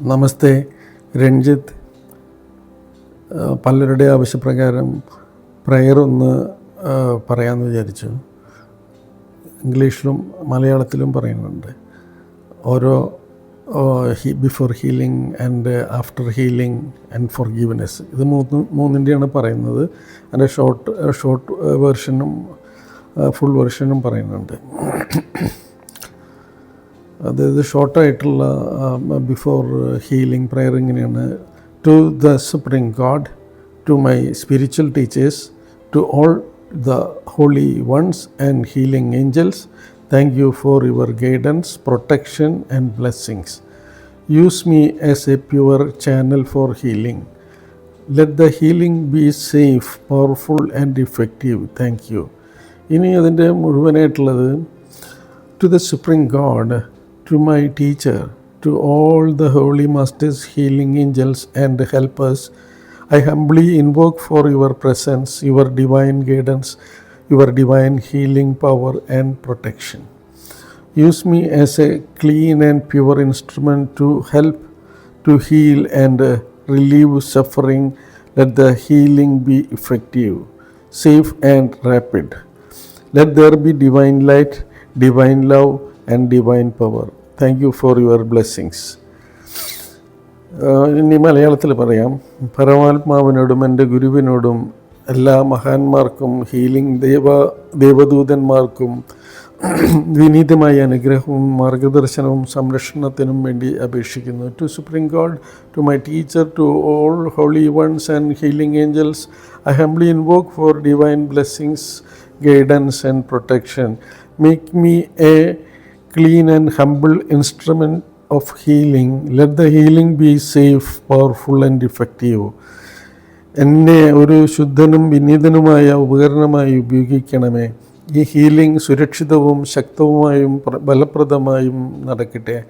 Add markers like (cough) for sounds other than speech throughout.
നമസ്തേ. രഞ്ജിത്ത് പലരുടെ ആവശ്യപ്രകാരം ഒന്ന് പറയാമെന്ന് വിചാരിച്ചു. ഇംഗ്ലീഷിലും മലയാളത്തിലും പറയുന്നുണ്ട്. ഓരോ before healing and after healing and forgiveness ഇത് മൂന്ന് മൂന്നിന്റെയാണ് പറയുന്നത്. അതിന്റെ ഷോർട്ട് ഷോർട്ട് വേർഷനും ഫുൾ വേർഷനും പറയുന്നുണ്ട്. അതായത് ഷോർട്ടായിട്ടുള്ള ബിഫോർ ഹീലിംഗ് പ്രയർ ഇങ്ങനെയാണ് to the supreme God to my spiritual teachers to all the holy ones and healing angels thank you for your guidance protection and blessings use me as a pure channel for healing let the healing be safe powerful and effective thank you ഇനി അതിന്റെ മുഴുവനായിട്ടുള്ളത് to the supreme God, to my teacher, to all the holy masters, healing angels, and helpers, I humbly invoke for your presence, your divine guidance, your divine healing power and protection. Use me as a clean and pure instrument to help to heal and relieve suffering. Let the healing be effective, safe, and rapid. Let there be divine light, divine love, and divine power. Thank you for your blessings ഇനി മലയാളത്തിൽ പറയാം. പരമാത്മാവിനോടും എന്റെ ഗുരുവിനോടും എല്ലാ മഹാന്മാർക്കും healing ദേവ ദേവദൂതന്മാർക്കും വിനീതമായ അനുഗ്രഹവും മാർഗദർശനവും സംരക്ഷണത്തിനും വേണ്ടി അപേക്ഷിക്കുന്നു. To supreme God to my teacher to all holy ones and healing angels I humbly invoke for divine blessings guidance and protection make me a clean and humble instrument of healing. Let the healing be safe, powerful, and effective. എന്നെ ഒരു ശുദ്ധനും വിനീതനുമായ ഉപകരണമായി ഉപയോഗിക്കണമേ. ഈ healing സുരക്ഷിതവും ശക്തവുമായും പ്ര- ഫലപ്രദമായും നടക്കട്ടെ.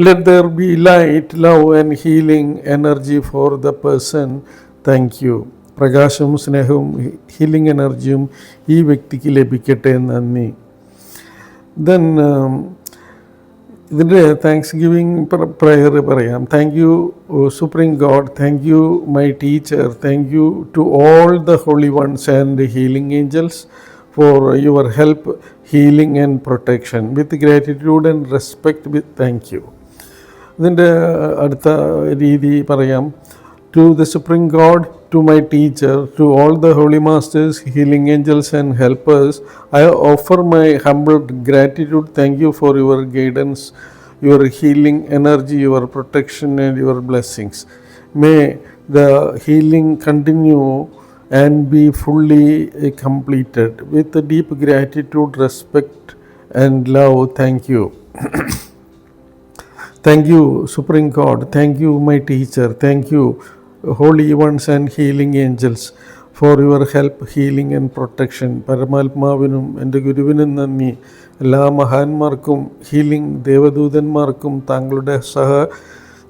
Let there be light love and healing energy for the person thank you പ്രകാശവും സ്നേഹവും ഹീലിംഗ് എനർജിയും ഈ വ്യക്തിക്ക് ലഭിക്കട്ടെ. നന്ദി. ദെൻ ഇതിന്റെ താങ്ക്സ് ഗിവിങ് പ്രയർ പറയാം. Thank you supreme God thank you my teacher thank you to all the holy ones and healing angels for your help healing and protection with gratitude and respect with thank you ഇതിന്റെ അടുത്ത രീതി പറയാം. To the supreme God to my teacher, to all the holy masters, healing angels, and helpers, I offer my humble gratitude. Thank you for your guidance, your healing energy, your protection, and your blessings. May the healing continue and be fully eh, completed. With deep gratitude, respect, and love, thank you. (coughs) thank you, Supreme God. Thank you, my teacher. Thank you holy ones and healing angels for your help healing and protection പരമാത്മാവിനും എന്റെ ഗുരുവിനും നന്ദി. എല്ലാ മഹാന്മാർക്കും healing ദേവദൂതന്മാർക്കും താങ്കളുടെ സഹ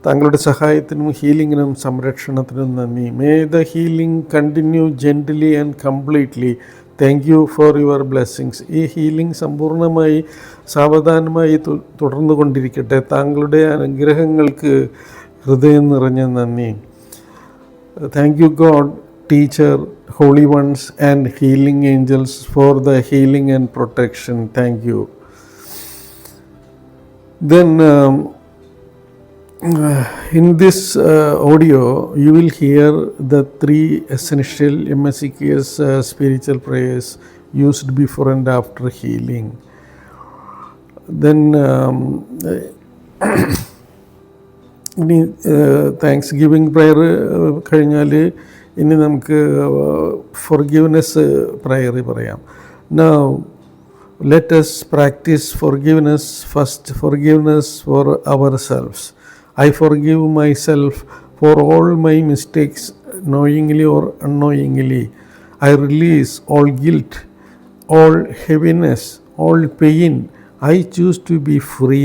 താങ്കളുടെ സഹായത്തിനും ഹീലിങ്ങിനും സംരക്ഷണത്തിനും നന്ദി. May the healing continue gently and completely thank you for your blessings ഈ ഹീലിംഗ് സമ്പൂർണമായി സാവധാനമായി തുടർന്നു കൊണ്ടിരിക്കട്ടെ താങ്കളുടെ അനുഗ്രഹങ്ങൾക്ക് ഹൃദയം നിറഞ്ഞ നന്ദി. Thank you, God, teacher, holy ones, and healing angels for the healing and protection. Thank you. Then, um, uh, in this uh, audio, you will hear the three essential MSEKS uh, spiritual prayers used before and after healing. Then, um, uh, (coughs) ഇനി thanksgiving prayer കഴിഞ്ഞാൽ ഇനി നമുക്ക് forgiveness പ്രയറി പറയാം. Now let's practice forgiveness first forgiveness for ourselves I forgive myself for all my mistakes knowingly or unknowingly I release all guilt all heaviness all pain I choose to be free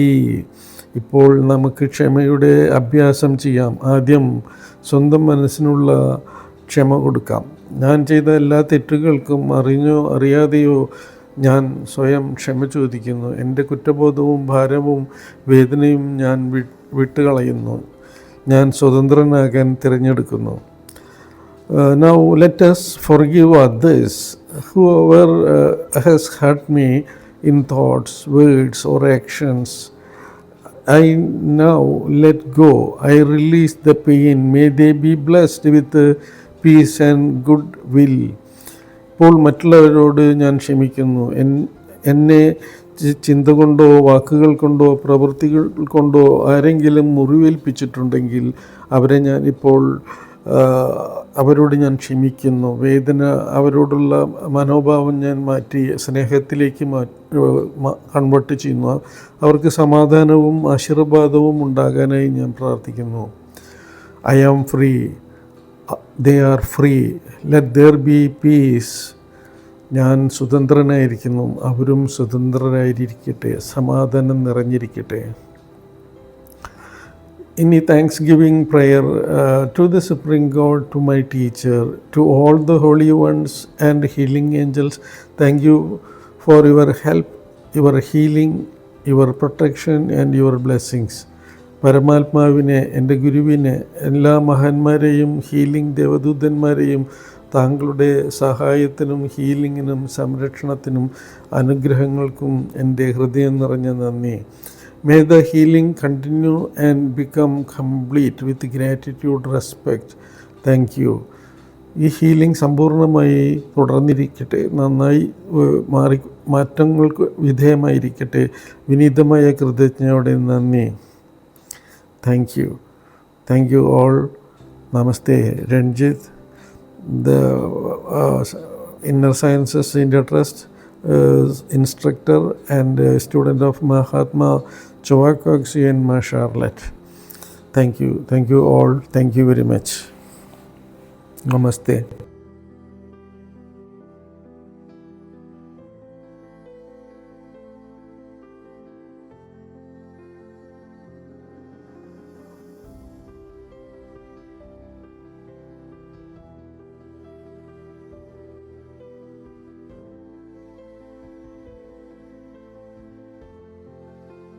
ഇപ്പോൾ നമുക്ക് ക്ഷമയുടെ അഭ്യാസം ചെയ്യാം. ആദ്യം സ്വന്തം മനസ്സിനുള്ള ക്ഷമ കൊടുക്കാം. ഞാൻ ചെയ്ത എല്ലാ തെറ്റുകൾക്കും അറിഞ്ഞോ അറിയാതെയോ ഞാൻ സ്വയം ക്ഷമ ചോദിക്കുന്നു. എന്റെ കുറ്റബോധവും ഭാരവും വേദനയും ഞാൻ വിട്ടുകളയുന്നു. ഞാൻ സ്വതന്ത്രനാകാൻ തിരഞ്ഞെടുക്കുന്നു. Now let us forgive others whoever has hurt me in thoughts words or actions I now let go. I release the pain. May they be blessed with peace and good will. ഇപ്പോൾ മറ്റുള്ളവരോട് ഞാൻ ക്ഷമിക്കുന്നു എന്നെ ചിന്ത കൊണ്ടോ വാക്കുകൾ കൊണ്ടോ പ്രവൃത്തികൾ കൊണ്ടോ ആരെങ്കിലും മുറിവേൽപ്പിച്ചിട്ടുണ്ടെങ്കിൽ അവരെ ഞാൻ ഇപ്പോൾ അവരോട് ഞാൻ ക്ഷമിക്കുന്നു. വേദന അവരോടുള്ള മനോഭാവം ഞാൻ മാറ്റി സ്നേഹത്തിലേക്ക് കൺവേർട്ട് ചെയ്യുന്നു. അവർക്ക് സമാധാനവും ആശീർവാദവും ഉണ്ടാകാനായി ഞാൻ പ്രാർത്ഥിക്കുന്നു. I am free they are free let there be peace ഞാൻ സ്വതന്ത്രനായിരിക്കുന്നു. അവരും സ്വതന്ത്രരായിരിക്കട്ടെ. സമാധാനം നിറഞ്ഞിരിക്കട്ടെ. ഇനി thanksgiving prayer to the supreme God to my teacher to all the holy ones and healing angels thank you for your help your healing your protection and your blessings പരമാത്മാവിനെ എന്റെ ഗുരുവിനെ എല്ലാ മഹാന്മാരെയും ഹീലിംഗ് ദേവദൂതന്മാരെയും താങ്കളുടെ സഹായത്തിനും ഹീലിങ്ങിനും സംരക്ഷണത്തിനും അനുഗ്രഹങ്ങൾക്കും എന്റെ ഹൃദയം നിറഞ്ഞ നന്ദി. May the healing continue and become complete with gratitude, respect. Thank you ഈ ഹീലിംഗ് സമ്പൂർണമായി തുടർന്നിരിക്കട്ടെ. നന്നായി മാറി മാറ്റങ്ങൾക്ക് വിധേയമായിരിക്കട്ടെ. വിനീതമായ കൃതജ്ഞയോടെ നന്ദി. Thank you thank you all namaste Ranjith the inner sciences Trust. uh, instructor and uh, student of Mahatma Chowakakshi and Ma Charlotte. Thank you. Thank you all. Thank you very much. Namaste.